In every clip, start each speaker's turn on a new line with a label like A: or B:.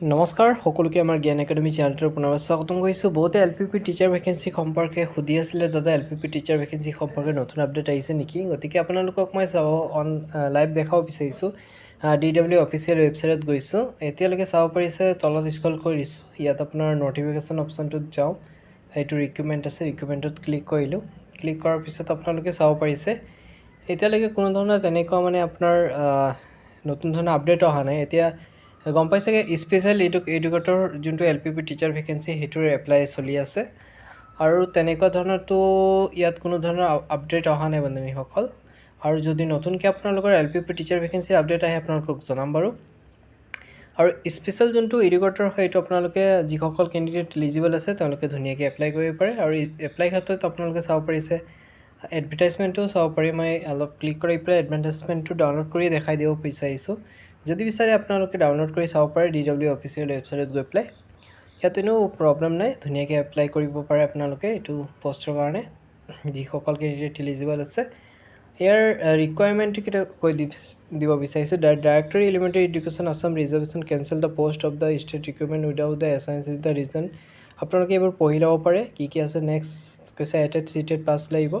A: নমস্কাৰ, সকলোকে আমাৰ জ্ঞান একাডেমি চেনেলটোৰ পুনৰবাৰ স্বাগতম কৰিছোঁ। বহুতে L P P teacher vacancy সম্পৰ্কে সুধি আছিলে, দাদা, L P P teacher vacancy সম্পৰ্কে নতুন আপডেট আহিছে নেকি? গতিকে আপোনালোকক মই চাব, অন লাইভ দেখাব বিচাৰিছোঁ। ডি ডাব্লিউ অফিচিয়েল ৱেবছাইটত গৈছোঁ। এতিয়ালৈকে চাব পাৰিছে, তলত স্ক্ৰল কৰিছোঁ ইয়াত আপোনাৰ নটিফিকেশ্যন অপশ্যনটোত যাওঁ। এইটো ৰিকুইপমেণ্ট আছে ৰিকুইপমেণ্টত ক্লিক কৰিলোঁ। ক্লিক কৰাৰ পিছত আপোনালোকে চাব পাৰিছে। এতিয়ালৈকে কোনো ধৰণৰ তেনেকুৱা মানে আপোনাৰ নতুন ধৰণৰ আপডেট অহা নাই। এতিয়া গম পাই চাগে স্পেচিয়েল এডু এডুকেটৰ যোনটো L P P teacher vacancy সেইটোৰ এপ্লাই চলি আছে। আৰু তেনেকুৱা ধৰণৰতো ইয়াত কোনো ধৰণৰ আপডেট অহা নাই বন্ধুনীসকল। আৰু যদি নতুনকৈ আপোনালোকৰ এল পি পি টিচাৰ ভেকেঞ্চিৰ আপডেট আহে আপোনালোকক জনাম বাৰু। আৰু স্পেচিয়েল যোনটো এডুকেটৰ হয় এইটো আপোনালোকে যিসকল কেণ্ডিডেট এলিজিবল আছে তেওঁলোকে ধুনীয়াকৈ এপ্লাই কৰিব পাৰে। আৰু এপ্লাই ক্ষেত্ৰত আপোনালোকে চাব পাৰিছে এডভাৰটাইজমেণ্টো চাব পাৰি। মই অলপ ক্লিক কৰি পেলাই এডভাৰটাইজমেণ্টটো ডাউনলোড কৰি দেখাই দিব বিচাৰিছোঁ। যদি বিচাৰে আপোনালোকে ডাউনলোড কৰি চাব পাৰে ডি ডাব্লিউ অফিচিয়েল ৱেবছাইটত গৈ পেলাই। এনেও প্ৰব্লেম নাই ধুনীয়াকৈ এপ্লাই কৰিব পাৰে আপোনালোকে এইটো পষ্টৰ কাৰণে। যিসকল কেণ্ডিডেট এলিজিবল আছে ইয়াৰ ৰিকুৱাৰমেণ্টটো কেতিয়া কৈ দিব বিচাৰিছোঁ। The directorate elementary education Assam reservation cancel the post of the state recruitment without the assigns is the reason আপোনালোকে এইবোৰ পঢ়ি ল'ব পাৰে কি কি আছে নেক্সট কৈছে এটেড চিটেড পাছ লাগিব।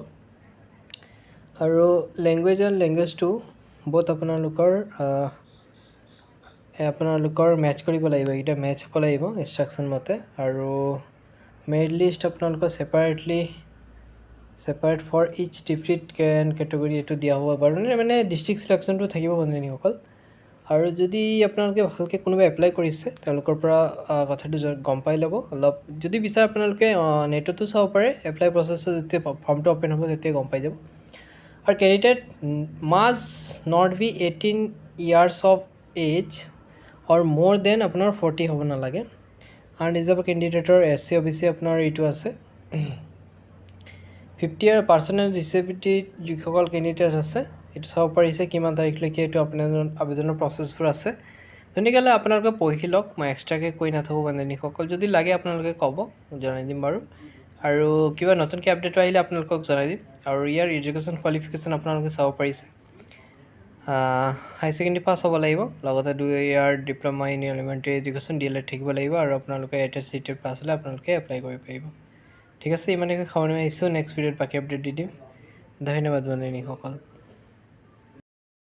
A: আৰু লেংগুৱেজ এণ্ড লেংগুৱেজটো বহুত আপোনালোকৰ আপোনালোকৰ মেটচ কৰিব লাগিব, এইকেইটা মেটচ হ'ব লাগিব ইনষ্ট্ৰাকশ্যন মতে। আৰু মেৰিট লিষ্ট আপোনালোকৰ separately separate for each different category এইটো দিয়া হ'ব বাৰু। মানে মানে ডিষ্ট্ৰিক্ট চিলেকশ্যনটো থাকিব বন্ধুনীসকল আৰু যদি আপোনালোকে ভালকৈ কোনোবাই এপ্লাই কৰিছে, তেওঁলোকৰ পৰা কথাটো গম পাই ল'ব। অলপ, যদি বিচাৰে আপোনালোকে নেটতো চাব পাৰে এপ্লাই প্ৰচেছত যেতিয়া ফৰ্মটো অ'পেন হ'ব, তেতিয়া গম পাই যাব। আৰু candidate must not be eighteen years of age or more then আপোনাৰ ফৰ্টি হ'ব নালাগে। Unreserved কেণ্ডিডেটৰ S C O' B C আপোনাৰ এইটো আছে। ফিফটি ইয়াৰ পাৰ্চনেল ডিচেবিলিটি যিসকল কেণ্ডিডেট আছে এইটো চাব পাৰিছে কিমান তাৰিখলৈকে এইটো আপোনাৰ আবেদনৰ প্ৰচেছবোৰ আছে। তেনেকৈ আপোনালোকে পঢ়ি লওক মই এক্সট্ৰাকৈ কৈ নাথাকোঁ বান্ধৱীসকল যদি লাগে আপোনালোকে ক'ব জনাই দিম বাৰু। আৰু কিবা নতুনকৈ আপডেট আহিলে আপোনালোকক জনাই দিম। আৰু ইয়াৰ এডুকেশ্যন কোৱালিফিকেশ্যন আপোনালোকে চাব পাৰিছে। হাই ছেকেণ্ডেৰী পাছ হ'ব লাগিব, লগতে দুই year diploma in elementary education D El Ed থাকিব লাগিব আৰু আপোনালোকে এটেড চিটেড পাছ হ'লে আপোনালোকে এপ্লাই কৰিব পাৰিব। ঠিক আছে, ইমানকৈ খাবলৈ আহিছোঁ নেক্সট ভিডিঅ'ত বাকী আপডেট দি দিম। ধন্যবাদ বান্ধৱীসকল